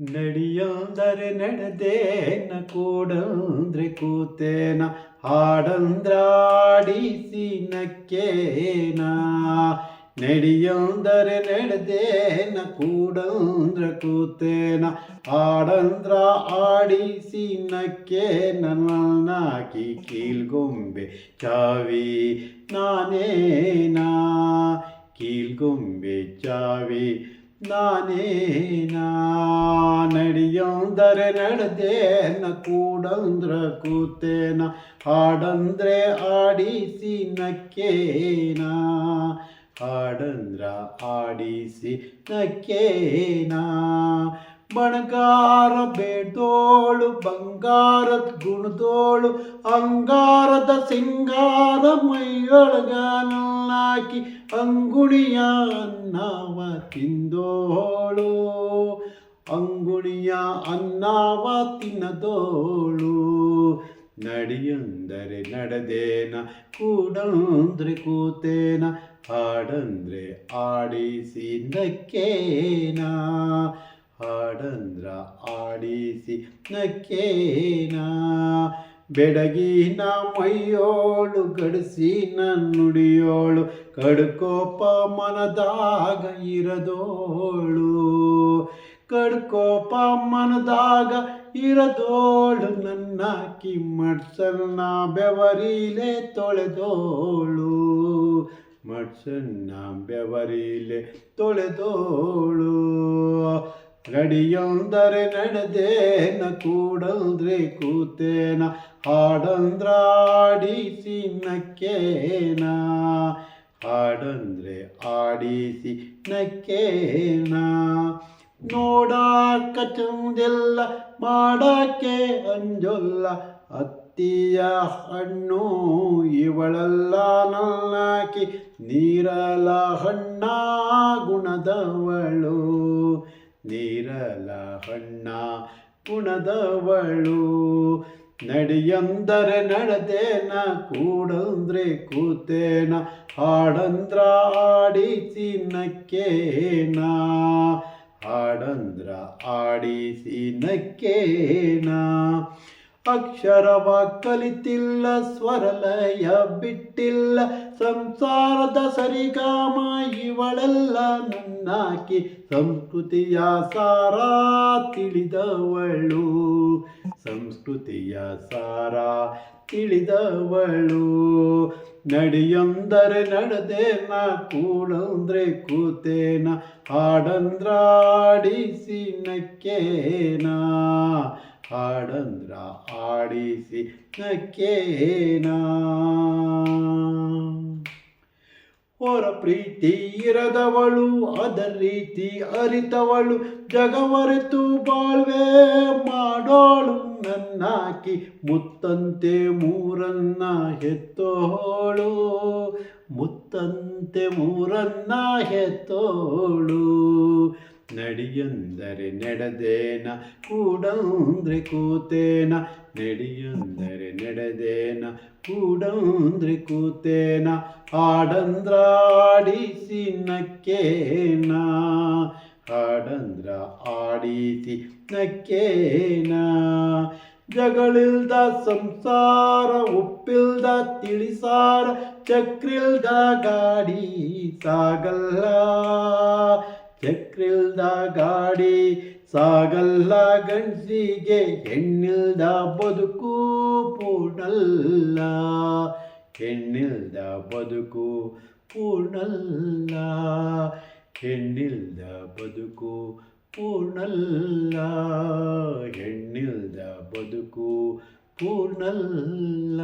ನಡಿಯಂದರೆ ನಡೆದೇನ ಕೂಡಂದ್ರೆ ಕೂತೇನ ಹಾಡಂದ್ರಾಡಿಸಿ ನಕ್ಕೇನ ನಡಿಯಂದರೆ ನಡೆದೇನ ಕೂಡಂದ್ರ ಕೂತೇನ ಹಾಡಂದ್ರ ಆಡಿಸಿ ನಕ್ಕೇನ ನನ್ನಾಕಿ ಕೀಲ್ಗೊಂಬೆ ಚಾವಿ ನಾನೇನಾ? ಕೀಲ್ಗೊಂಬೆ ಚಾವಿ ನಾನೇನಾ? ನಡೆಯಂದರೆ ನಡೆದೇನ ಕೂಡಂದ್ರ ಕೂತೇನ, ಹಾಡಂದ್ರೆ ಆಡಿಸಿ ನಕ್ಕೇನ, ಹಾಡಂದ್ರ ಆಡಿಸಿ ನಕ್ಕೇನ. ಬಣಗಾರ ಬೇಡೋಳು, ಬಂಗಾರದ ಗುಣದೋಳು, ಅಂಗಾರದ ಸಿಂಗಾರ ಮೈಯೊಳಗನಾಕಿ ಅಂಗುಣಿಯ ಅನ್ನವ ತಿಂದೋಳು. ಅಂಗುಣಿಯ ಅನ್ನವ ತಿನ್ನದೋಳು ನಡಿಯಂದರೆ ನಡೆದೇನ, ಕೂಡಂದ್ರೆ ಕೂತೇನ, ಹಾಡಂದ್ರೆ ಆಡಿಸಿ ನಕ್ಕೇನ ಹಾಡಂದ್ರ ಆಡಿಸಿ ನಕ್ಕೇನ ಬೆಡಗಿನ ಮೈಯೋಳು, ಗಡಿಸಿನ ನುಡಿಯೋಳು, ಕಡುಕೋಪ ಮನದಾಗ ಇರದೋಳು. ಕಡ್ಕೋಪ ಮನದಾಗ ಇರದೋಳು ನನ್ನ ಕಿಮ್ಮಡ್ಸನ್ನ ಬೆವರಿಲೆ ತೊಳೆದೋಳು. ಮಡ್ಸನ್ನ ಬೆವರಿಲೆ ತೊಳೆದೋಳು. ನಡಿಯೊಂದರೆ ನಡೆದೇನ ಕೂಡಂದ್ರೆ ಕೂತೇನ ಹಾಡಂದ್ರಾಡಿಸಿ ನಕ್ಕೇನ ಹಾಡಂದ್ರೆ ಆಡಿಸಿ ನಕ್ಕೇನ. ನೋಡಾಕ ಚಂದಿಲ್ಲ ಮಾಡಕ್ಕೆ ಅಂಜೊಲ್ಲ. ಅತ್ತಿಯ ಹಣ್ಣು ಇವಳೆಲ್ಲ ನಲ್ಲಾಕಿ ನೀರಲ ಹಣ್ಣ ಗುಣದವಳು. ನೀರಲ ಹಣ್ಣ ಗುಣದವಳು. ನಡಿಯಂದರೆ ನಡೆದೇನ, ಕೂಡಂದ್ರೆ ಕೂತೇನ. ಹಾಡಂದ್ರ ಆಡಿಸಿ ನಕ್ಕೇನ ಹಾಡಂದ್ರ ಆಡಿಸಿ ನಕ್ಕೇನ ಅಕ್ಷರವ ಕಲಿತಿಲ್ಲ ಸ್ವರಲಯ ಬಿಟ್ಟಿಲ್ಲ, ಸಂಸಾರದ ಸರಿಗಾಮ ಇವಳೆಲ್ಲ ನನ್ನಾಕಿ, ಸಂಸ್ಕೃತಿಯ ಸಾರ ತಿಳಿದವಳು. ಸಂಸ್ಕೃತಿಯ ಸಾರ ತಿಳಿದವಳು. ನಡಿಯೊಂದರೆ ನಡೆದೇನ ಕೂಡಂದ್ರೆ ಕೂತೇನ, ಹಾಡಂದ್ರಾಡಿಸಿ ನಕ್ಕೇನ. ಹಾಡಂದ್ರ ಆಡಿಸಿ ನಕ್ಕೇನ. ಹೊರ ಪ್ರೀತಿ ಇರದವಳು, ಅದ ರೀತಿ ಅರಿತವಳು, ಜಗವರೆತು ಬಾಳ್ವೆ ನನ್ನಾಕಿ ಮುತ್ತಂತೆ ಮೂರನ್ನ ಹೆತ್ತೋಳು. ಮುತ್ತಂತೆ ಮೂರನ್ನ ಹೆತ್ತೋಳು. ನಡಿಯಂದರೆ ನಡೆದೇನ, ಕೂಡಂದ್ರೆ ಕೂತೇನ. ನಡಿಯಂದರೆ ನಡೆದೇನ, ಕೂಡಂದ್ರೆ ಕೂತೇನ. ಹಾಡಂದ್ರ ಆಡಿಸಿ ನಕ್ಕೇನ. ಹಾಡಂದ್ರ ಆಡಿಸಿ ನಕ್ಕೇನ. ಜಗಳಿಲ್ದ ಸಂಸಾರ, ಉಪ್ಪಿಲ್ದ ತಿಳಿಸಾರ, ಚಕ್ರಿಲ್ದ ಗಾಡಿ ಸಾಗಲ್ಲ. ಚಕ್ರಿಲ್ದ ಗಾಡಿ ಸಾಗಲ್ಲ, ಗಂಡಸಿಗೆ ಹೆಣ್ಣಿಲ್ದ ಬದುಕು ಪೂರ್ಣಲ್ಲ. ಹೆಣ್ಣಿಲ್ದ ಬದುಕು ಪೂರ್ಣಲ್ಲ. ಹೆಣ್ಣಿಲ್ದ ಬದುಕು ಪೂರ್ಣಲ್ಲ. ಹೆಣ್ಣಿಲ್ದ ಬದುಕು ಪೂರ್ಣಲ್ಲ